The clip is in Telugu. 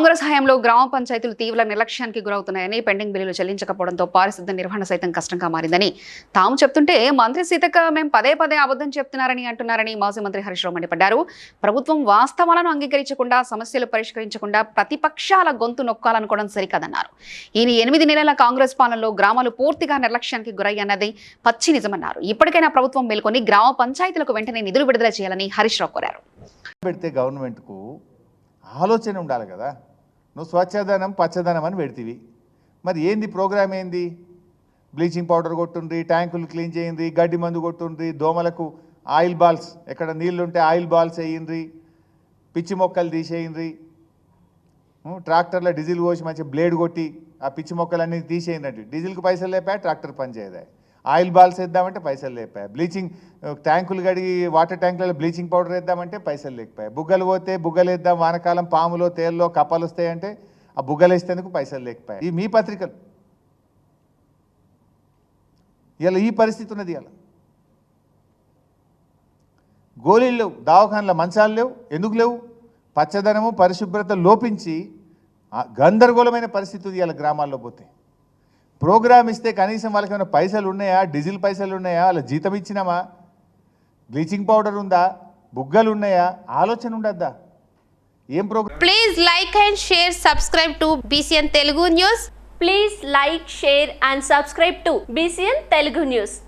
కాంగ్రెస్ హయాంలో గ్రామ పంచాయతీలు తీవ్ర నిర్లక్ష్యానికి గురవుతున్నాయని పెండింగ్ బిల్లులు చెల్లించకపోవడంతో పారిశుద్ధ్య నిర్వహణ సైతం కష్టంగా మారిందని తాము చెప్తుంటే మంత్రి సీతక్క మేము పదే పదే అబద్ధం చెప్తున్నారని అంటున్నారని మాజీ మంత్రి హరీష్ రావు మండిపడ్డారు. ప్రభుత్వం వాస్తవాలను అంగీకరించకుండా సమస్యలు పరిష్కరించకుండా ప్రతిపక్షాల గొంతు నొక్కాలనుకోవడం సరికాదన్నారు. ఈయన ఎనిమిది నెలల కాంగ్రెస్ పాలనలో గ్రామాలు పూర్తిగా నిర్లక్ష్యానికి గురయ్యన్నది పచ్చి నిజమన్నారు. ఇప్పటికైనా ప్రభుత్వం మేల్కొని గ్రామ పంచాయతీలకు వెంటనే నిధులు విడుదల చేయాలని హరీష్ రావు కోరారు. పెడితే గవర్నమెంట్కు ఆలోచన ఉండాలి కదా. నువ్వు స్వచ్ఛధనం పచ్చదనం అని పెడితివి. మరి ఏంది ప్రోగ్రామ్ ఏంది? బ్లీచింగ్ పౌడర్ కొట్టుండ్రి ట్యాంకులు క్లీన్ చేయండి గడ్డి మందు కొట్టుండ్రి దోమలకు ఆయిల్ బాల్స్ ఎక్కడ నీళ్ళు ఉంటే ఆయిల్ బాల్స్ వేయండ్రి పిచ్చి మొక్కలు తీసేయండ్రి. ట్రాక్టర్లో డీజిల్ పోసి మంచి బ్లేడ్ కొట్టి ఆ పిచ్చి మొక్కలన్నీ తీసేయండి డీజిల్కి పైసలు లేపా ట్రాక్టర్ పనిచేయదా ఆయిల్ బాల్స్ వేద్దామంటే పైసలు లేపాయి? బ్లీచింగ్ ట్యాంకులు కడిగి వాటర్ ట్యాంకులలో బ్లీచింగ్ పౌడర్ వేద్దామంటే పైసలు లేకపోయాయి. బుగ్గలు పోతే బుగ్గలు వేద్దాం వానకాలం పాములో తేల్లో కప్పలు వస్తాయంటే ఆ బుగ్గలు వేసేందుకు పైసలు లేకపోయాయి. ఈ మీ పత్రికలు. ఇలా ఈ పరిస్థితి ఉన్నది ఇలా గోళీలు లేవు దవాఖానల మంచాలు లేవు. ఎందుకు లేవు? పచ్చదనము పరిశుభ్రత లోపించి ఆ గందరగోళమైన పరిస్థితి ఉంది ఇలా గ్రామాల్లో పోతే. ప్రోగ్రామ్ ఇస్తే కనీసం వాళ్ళకి ఏమైనా పైసలు ఉన్నాయా? డీజిల్ పైసలు ఉన్నాయా? వాళ్ళ జీతం ఇచ్చినామా? బ్లీచింగ్ పౌడర్ ఉందా? బుగ్గలు ఉన్నాయా? ఆలోచన ఉండద్దా? ఏం programme please like and share subscribe to BCN Telugu news please like share and subscribe to BCN Telugu news